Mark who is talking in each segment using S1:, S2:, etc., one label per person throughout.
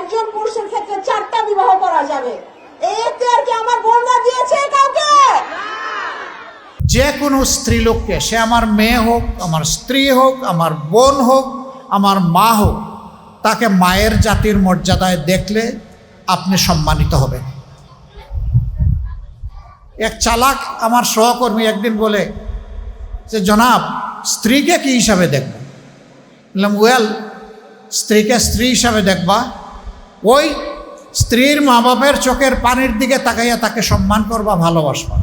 S1: একজন পুরুষের ক্ষেত্রে চারটা বিবাহ করা যাবে।
S2: যে কোনো সে আমার মেয়ে হোক, আমার স্ত্রী হোক, আমার বোন হোক, আমার মা হোক, তাকে মায়ের জাতির মর্যাদায় দেখলে আপনি সম্মানিত হবেন। এক চালাক আমার সহকর্মী একদিন বলে যে, জনাব, স্ত্রীকে কি হিসাবে দেখব? বললাম, ওয়েল, স্ত্রীকে স্ত্রী হিসাবে দেখবা ওই স্ত্রীর মা বাপের চোখের পানির দিকে তাকাইয়া তাকে সম্মান করবা, ভালোবাসবা।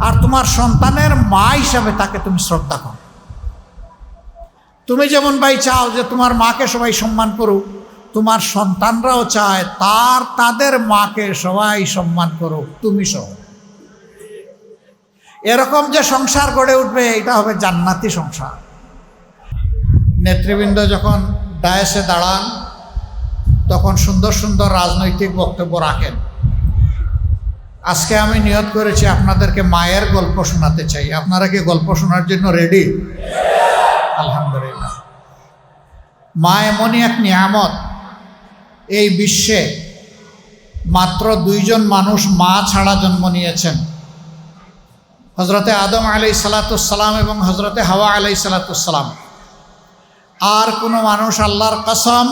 S2: আর তোমার সন্তানের মা হিসাবে তাকে তুমি শ্রদ্ধা করো। তুমি যেমন ভাই চাও যে তোমার মাকে সবাই সম্মান করুক, তোমার সন্তানরাও চায় তার, তাদের মাকে সবাই সম্মান করুক, তুমি সহ। এরকম যে সংসার গড়ে উঠবে, এটা হবে জান্নাতি সংসার। নেতৃবৃন্দ যখন ডায়েসে দাঁড়ান তখন সুন্দর সুন্দর রাজনৈতিক বক্তব্য রাখেন। আজকে আমি নিয়ত করেছি আপনাদেরকে মায়ের গল্প শোনাতে চাই। আপনারা কি গল্প শোনার জন্য রেডি? আলহামদুলিল্লাহ। মা এমনই এক নিয়ামত। এই বিশ্বে মাত্র দুইজন মানুষ মা ছাড়া জন্ম নিয়েছেন। হজরতে আদম আলাই সালাতাম এবং হজরতে হাওয়া আলাই সালাতাম আর কোনো মানুষ আল্লাহর কসম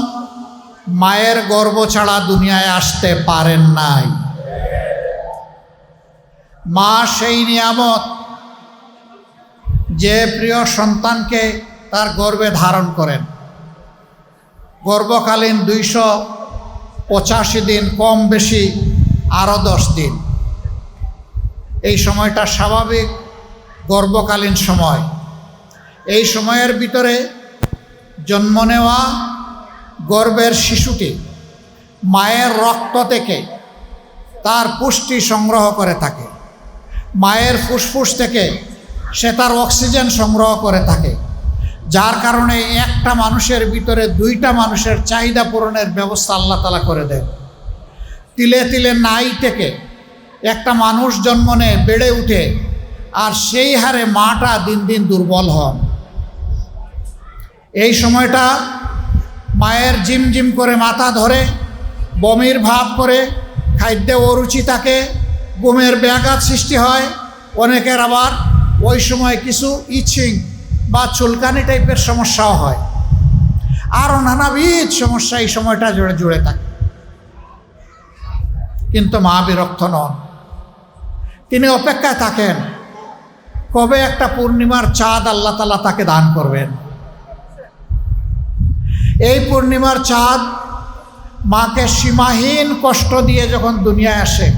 S2: মায়ের গর্ব ছাড়া দুনিয়ায় আসতে পারেন নাই। মা সেই নিয়ামত যে প্রিয় সন্তানকে তার গর্বে ধারণ করেন। গর্ভকালীন দুইশো পঁচাশি দিন, কম বেশি আরও দশ দিন। এই সময়টা স্বাভাবিক গর্ভকালীন সময়। এই সময়ের ভিতরে জন্ম নেওয়া গর্ভের শিশুটি মায়ের রক্ত থেকে তার পুষ্টি সংগ্রহ করে থাকে। মায়ের ফুসফুস থেকে সে তার অক্সিজেন সংগ্রহ করে থাকে। যার কারণে একটা মানুষের ভিতরে দুইটা মানুষের চাহিদা পূরণের ব্যবস্থা আল্লাহ তালা করে দেন। তিলে তিলে নাই থেকে একটা মানুষ জন্ম নেয়, বেড়ে উঠে, আর সেই হারে মাটা দিন দিন দুর্বল হন। এই সময়টা মায়ের জিম জিম করে মাথা ধরে, বমির ভাব করে, খাদ্যে অরুচি থাকে, ঘুমের ব্যাঘাত সৃষ্টি হয়। অনেকের আবার ওই সময় কিছু ইচিং বা চুলকানি টাইপের সমস্যাও হয়। আরও নানাবিধ সমস্যা এই সময়টা জুড়ে জুড়ে থাকে। কিন্তু মা বিরক্ত নন। তিনি অপেক্ষায় থাকেন, কবে একটা পূর্ণিমার চাঁদ আল্লাহ তালা তাকে দান করবেন? এই পূর্ণিমার চাঁদ মাকে সীমাহীন কষ্ট দিয়ে যখন দুনিয়ায় আসে,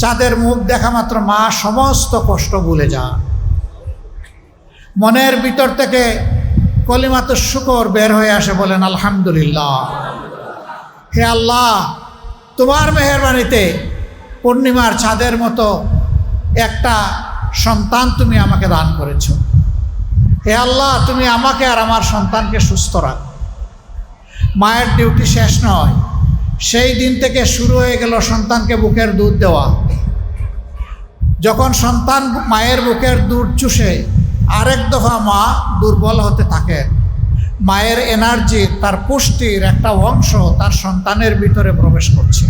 S2: চাঁদের মুখ দেখা মাত্র মা সমস্ত কষ্ট ভুলে যান। মনের ভিতর থেকে কলিমাত শুকর বের হয়ে আসে বলেন, আলহামদুলিল্লাহ। হে আল্লাহ, তোমার মেহরবানিতে পূর্ণিমার চাঁদের মতো একটা সন্তান তুমি আমাকে দান করেছ। হে আল্লাহ, তুমি আমাকে আর আমার সন্তানকে সুস্থ রাখো। মায়ের ডিউটি শেষ নয়। সেই দিন থেকে শুরু হয়ে গেল সন্তানকে বুকের দুধ দেওয়া। যখন সন্তান মায়ের বুকের দুধ চুষে আরেক দফা মা দুর্বল হতে থাকে। মায়ের এনার্জি, তার পুষ্টির একটা অংশ তার সন্তানের ভিতরে প্রবেশ করছে।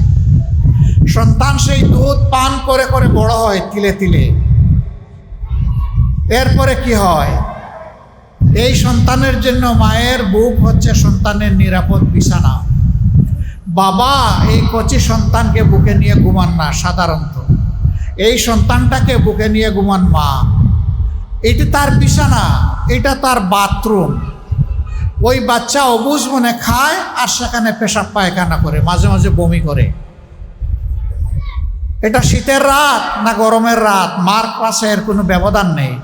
S2: সন্তান সেই দুধ পান করে করে বড় হয় তিলে তিলে। এরপরে কি হয়? এই সন্তানের জন্য মায়ের বুক হচ্ছে সন্তানের নিরাপদ বিছানা। বাবা এই কচি সন্তানকে বুকে নিয়ে ঘুমান না, সাধারণত। এই সন্তানটাকে বুকে নিয়ে ঘুমান মা। এটি তার বিছানা, এটা তার বাথরুম। ওই বাচ্চা অবুজ মনে খায় আর সেখানে পেশাব পায়খানা করে, মাঝে মাঝে বমি করে। এটা শীতের রাত না গরমের রাত? মার পাশে এর কোনো ব্যবধান নেই।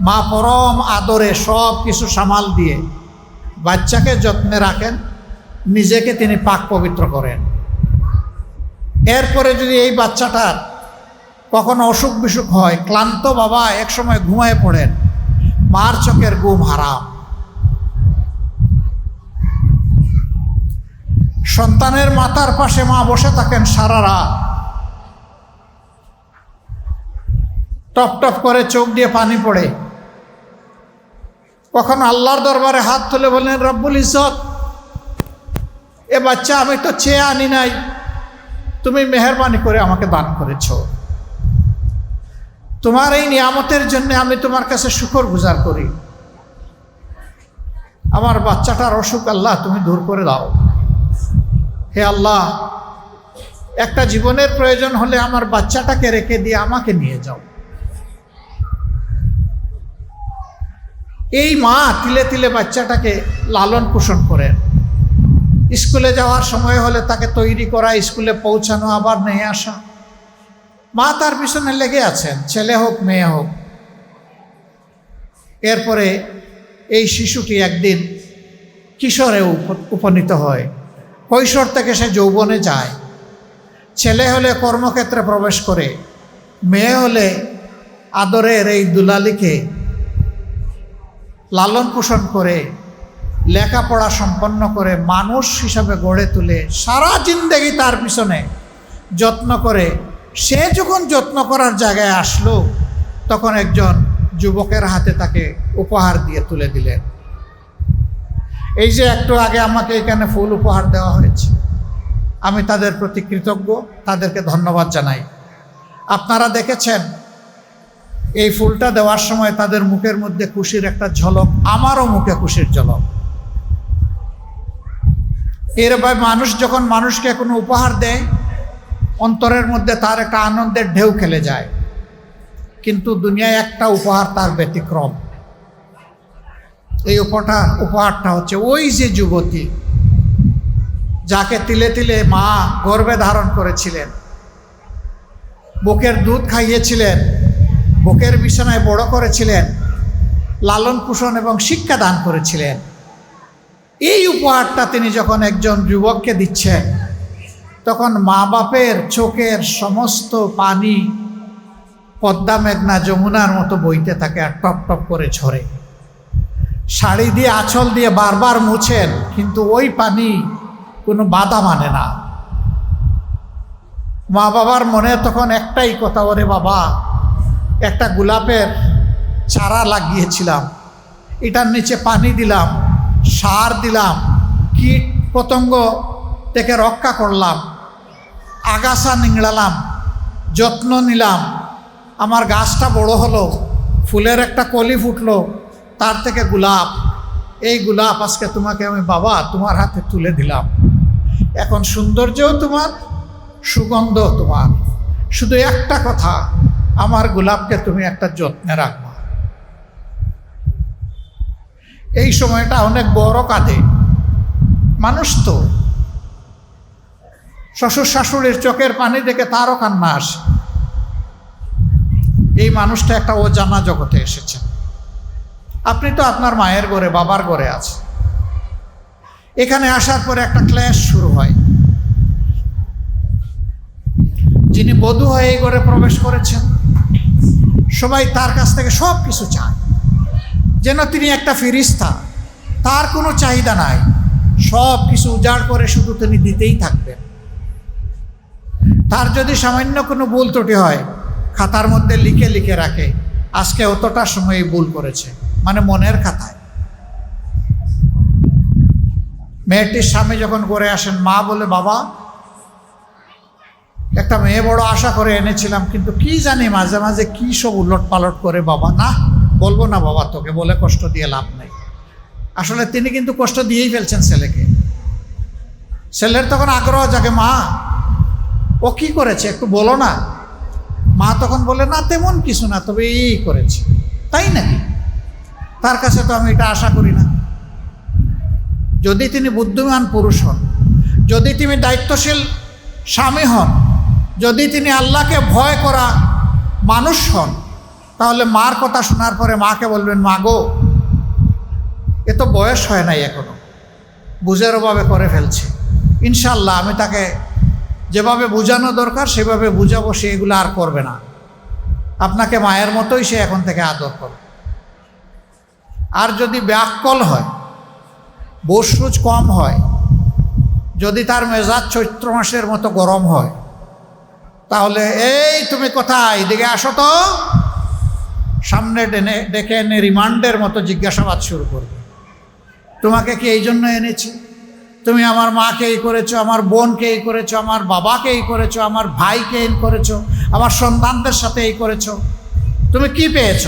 S2: মা পরম আদরে সব কিছু সামাল দিয়ে বাচ্চাকে যত্নে রাখেন, নিজেকে তিনি পাক পবিত্র করেন। এরপরে যদি এই বাচ্চাটার কখনো অসুখ বিসুখ হয়, ক্লান্ত বাবা একসময় ঘুমায় পড়েন, মার চোখের গুম হারাম। সন্তানের মাতার পাশে মা বসে থাকেন সারা রাত। টপ টপ করে চোখ দিয়ে পানি পড়ে। কখন আল্লাহর দরবারে হাত তুলে বললেন, রব্বুল ইজত এ বাচ্চা আমি তো চেয়ে আনি নাই। তুমি মেহরবানি করে আমাকে দান করেছ। তোমার এই নিয়ামতের জন্য আমি তোমার কাছে শুকর গুজার করি। আমার বাচ্চাটার অসুখ আল্লাহ তুমি দূর করে দাও। হে আল্লাহ, একটা জীবনের প্রয়োজন হলে আমার বাচ্চাটাকে রেখে দিয়ে আমাকে নিয়ে যাও। এই মা তিলে তিলে বাচ্চাটাকে লালন পোষণ করেন। স্কুলে যাওয়ার সময় হলে তাকে তৈরি করা, স্কুলে পৌঁছানো, আবার নিয়ে আসা। মা তার পিছনে লেগে আছেন, ছেলে হোক, মেয়ে হোক। এরপরে এই শিশুটি একদিন কিশোরে উপ- উপনীত হয়। কৈশোর থেকে সে যৌবনে যায়। ছেলে হলে কর্মক্ষেত্রে প্রবেশ করে, মেয়ে হলে আদরের এই দুলালিকে লালন পোষণ করে, লেখাপড়া সম্পন্ন করে, মানুষ হিসাবে গড়ে তুলে সারা জিন্দেগি তার পিছনে যত্ন করে, সে যখন যত্ন করার জায়গায় আসলো, তখন একজন যুবকের হাতে তাকে উপহার দিয়ে তুলে দিলেন। এই যে একটু আগে আমাকে এখানে ফুল উপহার দেওয়া হয়েছে, আমি তাদের প্রতি কৃতজ্ঞ, তাদেরকে ধন্যবাদ জানাই। আপনারা দেখেছেন এই ফুলটা দেওয়ার সময় তাদের মুখের মধ্যে খুশির একটা ঝলক, আমারও মুখে খুশির ঝলক। এরভাবে মানুষ যখন মানুষকে কোনো উপহার দেয়, অন্তরের মধ্যে তার একটা আনন্দের ঢেউ খেলে যায়। কিন্তু দুনিয়ায় একটা উপহার তার ব্যতিক্রম। এই উপহারটা উপহারটা হচ্ছে ওই যে যুবতী, যাকে তিলে তিলে মা গর্বে ধারণ করেছিলেন, বুকের দুধ খাইয়েছিলেন বুকের বিছানায় বড় করেছিলেন, লালন পোষণ এবং শিক্ষা দান করেছিলেন। এই উপহারটা তিনি যখন একজন যুবককে দিচ্ছেন, তখন মা বাপের চোখের সমস্ত পানি পদ্মা মেঘনা যমুনার মতো বইতে থাকে আর টপ টপ করে ঝরে। শাড়ি দিয়ে, আঁচল দিয়ে বারবার মুছেন, কিন্তু ওই পানি কোনো বাধা মানে না। মা বাবার মনে তখন একটাই কথা, ওরে বাবা একটা গোলাপের চারা লাগিয়েছিলাম। এটার নিচে পানি দিলাম, সার দিলাম, কীট পতঙ্গ থেকে রক্ষা করলাম, আগাছা নিংড়ালাম, যত্ন নিলাম। আমার গাছটা বড় হলো, ফুলের একটা কলি ফুটলো, তার থেকে গোলাপ। এই গোলাপ আজকে তোমাকে আমি বাবা তোমার হাতে তুলে দিলাম। এখন সৌন্দর্যও তোমার সুগন্ধ তোমার। শুধু একটা কথা আমার গোলাপকে তুমি একটা যত্নে রাখবা। এই সময়টা অনেক বড় কাঁদে মানুষ তো। শ্বশুর শাশুড়ির চোখের পানি দেখে তারও কান্না আসে। এই মানুষটা একটা অজানা জগতে এসেছেন আপনি তো আপনার মায়ের ঘরে, বাবার ঘরে আছে। এখানে আসার পরে একটা ক্লাস শুরু হয়। যিনি বধূ হয়ে এই ঘরে প্রবেশ করেছেন সবাই তার কাছ থেকে সব কিছু চায়। যেন তিনি একটা ফিরিস্তা, তার কোনো চাহিদা নাই। সব কিছু উজাড় করে শুধু তিনি দিতেই থাকবেন। তার যদি সামান্য কোনো ভুল ত্রুটি হয়, খাতার মধ্যে লিখে লিখে রাখে, আজকে অতটা সময় ভুল করেছে মানে মনের খাতায়। মেয়েটির স্বামী যখন করে আসেন, মা বলে, বাবা একটা মেয়ে বড় আশা করে এনেছিলাম, কিন্তু কি জানি মাঝে মাঝে কি সব উলট পালট করে, বাবা, না, বলব না বাবা তোকে, বলে কষ্ট দিয়ে লাভ নেই। আসলে তিনি কিন্তু কষ্ট দিয়েই ফেলছেন ছেলেকে। ছেলের তখন আগ্রহ জাগে, মা, ও কি করেছে, একটু বলো না। মা তখন বলে, না, তেমন কিছু না, তবে এই করেছে। তাই নাকি? তার কাছে তো আমি এটা আশা করি না। যদি তিনি বুদ্ধিমান পুরুষ হন, যদি তিনি দায়িত্বশীল স্বামী হন যদি তিনি আল্লাহকে ভয় করা মানুষ হন, তাহলে মার কথা শোনার পরে মাকে বলবেন, মা গো, এ তো বয়স হয় নাই এখনও। বুঝের অভাবে করে ফেলছে। ইনশাল্লাহ আমি তাকে যেভাবে বোঝানো দরকার, সেভাবে বুঝাবো, সে এগুলো আর করবে না। আপনাকে মায়ের মতোই সে এখন থেকে আদর করবে। আর যদি ব্যাককল হয় বসরুজ কম হয়, যদি তার মেজাজ চৈত্র মাসের মতো গরম হয় তাহলে এই তুমি কোথায়? এদিকে আসো তো। সামনে ডেনে, ডেকে এনে রিমান্ডের মতো জিজ্ঞাসাবাদ শুরু করবে। তোমাকে কি এই জন্য এনেছি? তুমি আমার মাকে এই করেছ, আমার বোনকে এই করেছ, আমার বাবাকে এই করেছ, আমার ভাইকে এই করেছ, আমার সন্তানদের সাথে এই করেছ। তুমি কি পেয়েছ?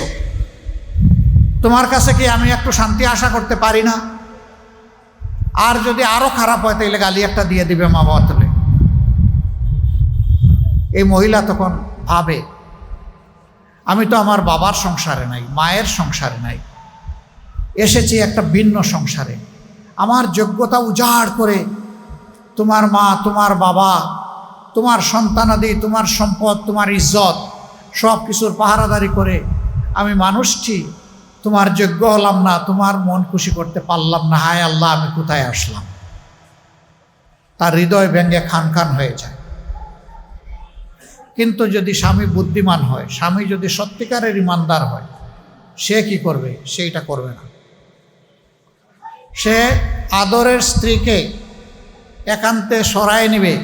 S2: তোমার কাছে কি আমি একটু শান্তি আশা করতে পারি না? আর যদি আরও খারাপ হয় তাহলে গালি একটা দিয়ে দিবে মা বাবা তুলে এই মহিলা তখন ভাবে, আমি তো আমার বাবার সংসারে নাই, মায়ের সংসারে নাই। এসেছি একটা ভিন্ন সংসারে। আমার যোগ্যতা উজাড় করে তোমার মা, তোমার বাবা, তোমার সন্তানাদি, তোমার সম্পদ, তোমার ইজ্জত, সব কিছুর পাহারাদারি করে আমি মানুষটি, তোমার যোগ্য হলাম না, তোমার মন খুশি করতে পারলাম না, হায় আল্লাহ, আমি কোথায় আসলাম? তার হৃদয় ব্যঙ্গে খান খান হয়ে যায়। কিন্তু যদি স্বামী বুদ্ধিমান হয়, স্বামী যদি সত্যিকারের ইমানদার হয়, সে কি করবে? সেইটা করবে না। সে আদরের স্ত্রীকে একান্তে সরায় নেবে।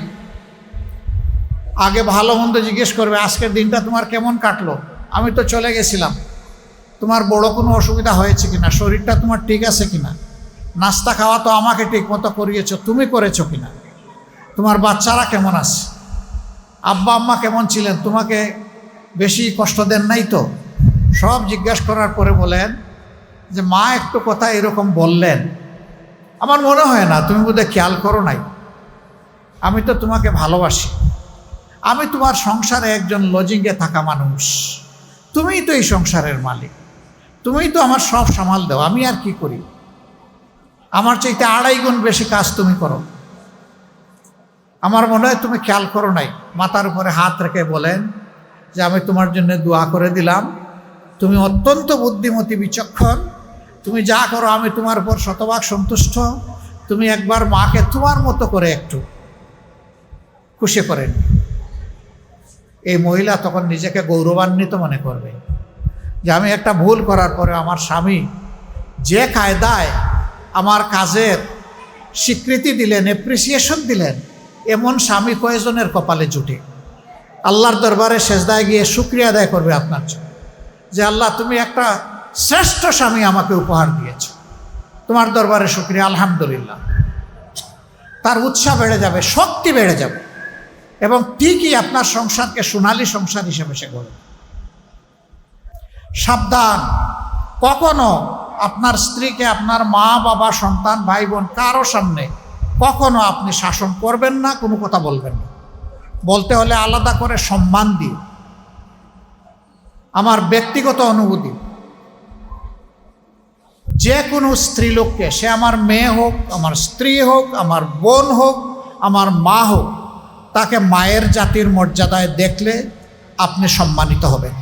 S2: আগে ভালো মন্দ জিজ্ঞেস করবে, আজকের দিনটা তোমার কেমন কাটলো? আমি তো চলে গেছিলাম। তোমার বড় কোনো অসুবিধা হয়েছে কিনা? শরীরটা তোমার ঠিক আছে কিনা? নাস্তা খাওয়া তো আমাকে ঠিক মতো করিয়েছো, তুমি করেছ কিনা? তোমার বাচ্চারা কেমন আছে? আব্বা আম্মা কেমন ছিলেন? তোমাকে বেশি কষ্ট দেন নাই তো? সব জিজ্ঞেস করার পরে বলেন যে, মা একটু কথা এরকম বললেন। আমার মনে হয় না, তুমি বোধহয় খেয়াল করো নাই। আমি তো তোমাকে ভালোবাসি। আমি তোমার সংসারে একজন লজিংয়ে থাকা মানুষ। তুমিই তো এই সংসারের মালিক। তুমিই তো আমার সব সামাল দাও। আমি আর কি করি? আমার চাইতে আড়াই গুণ বেশি কাজ তুমি করো। আমার মনে হয় তুমি খেয়াল করো নাই। মাথার উপরে হাত রেখে বলেন যে আমি তোমার জন্য দোয়া করে দিলাম। তুমি অত্যন্ত বুদ্ধিমতী, বিচক্ষণ। তুমি যা করো আমি তোমার উপর শতভাগ সন্তুষ্ট। তুমি একবার মাকে তোমার মতো করে একটু খুশি করেন। এই মহিলা তখন নিজেকে গৌরবান্বিত মনে করবে যে আমি একটা ভুল করার পরে আমার স্বামী যে কায়দায় আমার কাজের স্বীকৃতি দিলেন এপ্রিসিয়েশন দিলেন এমন স্বামী কয়েকজনের কপালে জুটে? আল্লাহর দরবারে শেষদায় গিয়ে শুক্রিয়া আদায় করবে আপনার জন্য। যে আল্লাহ, তুমি একটা শ্রেষ্ঠ স্বামী আমাকে উপহার দিয়েছ। তোমার দরবারে শুক্রিয়া, আলহামদুলিল্লাহ। তার উৎসাহ বেড়ে যাবে, শক্তি বেড়ে যাবে। এবং ঠিকই আপনার সংসারকে সোনালী সংসার হিসেবে সে গড়ে সাবধান। কখনো আপনার স্ত্রীকে, আপনার মা, বাবা, সন্তান, ভাই, বোন কারও সামনে কখনো আপনি শাসন করবেন না, কোনো কথা বলবেন না। বলতে হলে আলাদা করে সম্মান দিয়ে আমার ব্যক্তিগত অনুভূতি, যে কোনো স্ত্রীলোককে সে আমার মেয়ে হোক, আমার স্ত্রী হোক, আমার বোন হোক, আমার মা হোক, তাকে মায়ের জাতির মর্যাদায় দেখলে আপনি সম্মানিত হবেন।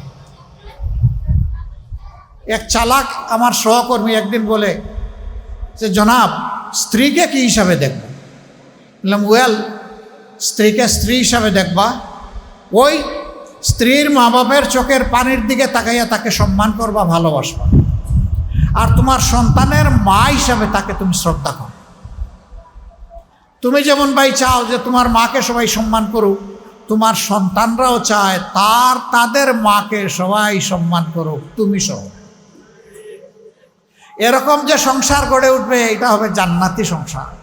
S2: এক চালাক, আমার সহকর্মী একদিন বলে যে, জনাব স্ত্রীকে কি হিসাবে দেখব? বললাম ওয়েল স্ত্রীকে স্ত্রী হিসাবে দেখবা। ওই স্ত্রীর মা বাপের চোখের পানির দিকে তাকাইয়া তাকে সম্মান করবা, ভালোবাসবা। আর তোমার সন্তানের মা হিসাবে তাকে তুমি শ্রদ্ধা করো। তুমি যেমন ভাই চাও যে তোমার মাকে সবাই সম্মান করুক, তোমার সন্তানরাও চায় তার, তাদের মাকে সবাই সম্মান করুক, তুমি সহ এরকম যে সংসার গড়ে উঠবে এটা হবে জান্নাতি সংসার।